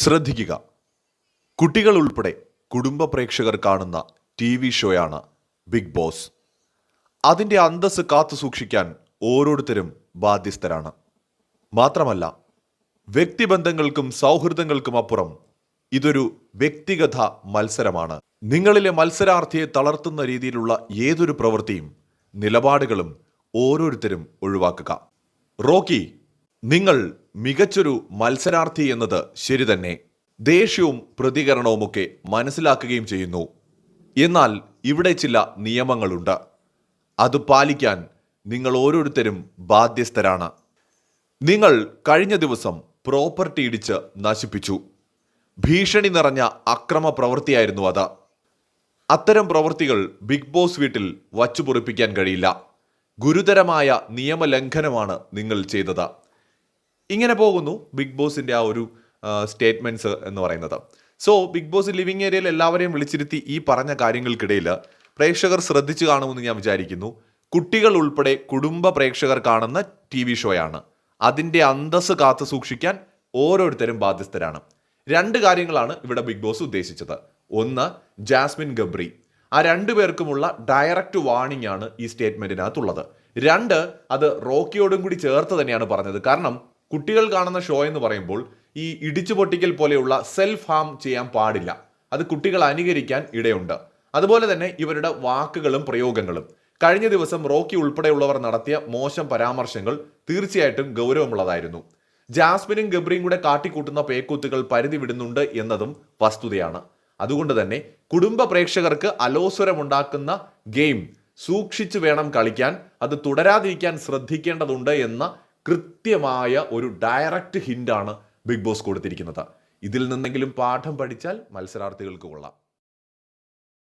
ശ്രദ്ധിക്കുക. കുട്ടികൾ ഉൾപ്പെടെ കുടുംബ പ്രേക്ഷകർ കാണുന്ന ടി വി ഷോയാണ് ബിഗ് ബോസ് അതിന്റെ അന്തസ് കാത്തു സൂക്ഷിക്കാൻ ഓരോരുത്തരും ബാധ്യസ്ഥരാണ്. മാത്രമല്ല വ്യക്തിബന്ധങ്ങൾക്കും സൗഹൃദങ്ങൾക്കും അപ്പുറം ഇതൊരു വ്യക്തിഗത മത്സരമാണ്. നിങ്ങളിലെ മത്സരാർത്ഥിയെ തളർത്തുന്ന രീതിയിലുള്ള ഏതൊരു പ്രവൃത്തിയും നിലപാടുകളും ഓരോരുത്തരും ഒഴിവാക്കുക. റോക്കി നിങ്ങൾ മികച്ചൊരു മത്സരാർത്ഥി എന്നത് ശരി തന്നെ. ദേഷ്യവും പ്രതികരണവുമൊക്കെ മനസ്സിലാക്കുകയും ചെയ്യുന്നു. എന്നാൽ ഇവിടെ ചില നിയമങ്ങളുണ്ട്. അത് പാലിക്കാൻ നിങ്ങൾ ഓരോരുത്തരും ബാധ്യസ്ഥരാണ്. നിങ്ങൾ കഴിഞ്ഞ ദിവസം പ്രോപ്പർട്ടി ഇടിച്ച് നശിപ്പിച്ചു. ഭീഷണി നിറഞ്ഞ അക്രമ പ്രവൃത്തിയായിരുന്നു അത്. അത്തരം പ്രവൃത്തികൾ ബിഗ് ബോസ് വീട്ടിൽ വച്ചുപൊറിപ്പിക്കാൻ കഴിയില്ല. ഗുരുതരമായ നിയമലംഘനമാണ് നിങ്ങൾ ചെയ്തത്. ഇങ്ങനെ പോകുന്നു ബിഗ് ബോസിന്റെ ആ ഒരു സ്റ്റേറ്റ്മെന്റ്സ് എന്ന് പറയുന്നത്. സോ ബിഗ് ബോസ് ലിവിങ് ഏരിയയിൽ എല്ലാവരെയും വിളിച്ചിരുത്തി ഈ പറഞ്ഞ കാര്യങ്ങൾക്കിടയിൽ പ്രേക്ഷകർ ശ്രദ്ധിച്ചു കാണുമെന്ന് ഞാൻ വിചാരിക്കുന്നു. കുട്ടികൾ ഉൾപ്പെടെ കുടുംബ പ്രേക്ഷകർ കാണുന്ന ടി വി ഷോയാണ്. അതിന്റെ അന്തസ് കാത്തു സൂക്ഷിക്കാൻ ഓരോരുത്തരും ബാധ്യസ്ഥരാണ്. രണ്ട് കാര്യങ്ങളാണ് ഇവിടെ ബിഗ് ബോസ് ഉദ്ദേശിച്ചത്. ഒന്ന് ജാസ്മിൻ ഗബ്രി. ആ രണ്ടു പേർക്കുമുള്ള ഡയറക്റ്റ് വാണിംഗ് ആണ് ഈ സ്റ്റേറ്റ്മെന്റിനകത്തുള്ളത് രണ്ട് അത് റോക്കിയോടും കൂടി ചേർത്ത് തന്നെയാണ് പറഞ്ഞത്. കാരണം കുട്ടികൾ കാണുന്ന ഷോ എന്ന് പറയുമ്പോൾ ഈ ഇടിച്ചു പൊട്ടിക്കൽ പോലെയുള്ള സെൽഫ് ഹാം ചെയ്യാൻ പാടില്ല. അത് കുട്ടികൾ അനുകരിക്കാൻ ഇടയുണ്ട്. അതുപോലെ തന്നെ ഇവരുടെ വാക്കുകളും പ്രയോഗങ്ങളും. കഴിഞ്ഞ ദിവസം റോക്കി ഉൾപ്പെടെയുള്ളവർ നടത്തിയ മോശം പരാമർശങ്ങൾ തീർച്ചയായിട്ടും ഗൗരവമുള്ളതായിരുന്നു. ജാസ്മിനും ഗബ്രിയും കൂടെ കാട്ടിക്കൂട്ടുന്ന പേക്കൂത്തുകൾ പരിധി വിടുന്നുണ്ട് എന്നതും വസ്തുതയാണ്. അതുകൊണ്ട് തന്നെ കുടുംബ പ്രേക്ഷകർക്ക് അലോസ്വരമുണ്ടാക്കുന്ന ഗെയിം സൂക്ഷിച്ചു വേണം കളിക്കാൻ അത് തുടരാതിരിക്കാൻ ശ്രദ്ധിക്കേണ്ടതുണ്ട് എന്ന കൃത്യമായ ഒരു ഡയറക്റ്റ് ഹിന്റാണ് ബിഗ് ബോസ് കൊടുത്തിരിക്കുന്നത്. ഇതിൽ നിന്നെങ്കിലും പാഠം പഠിച്ചാൽ മത്സരാർത്ഥികൾക്ക് കൊള്ളാം.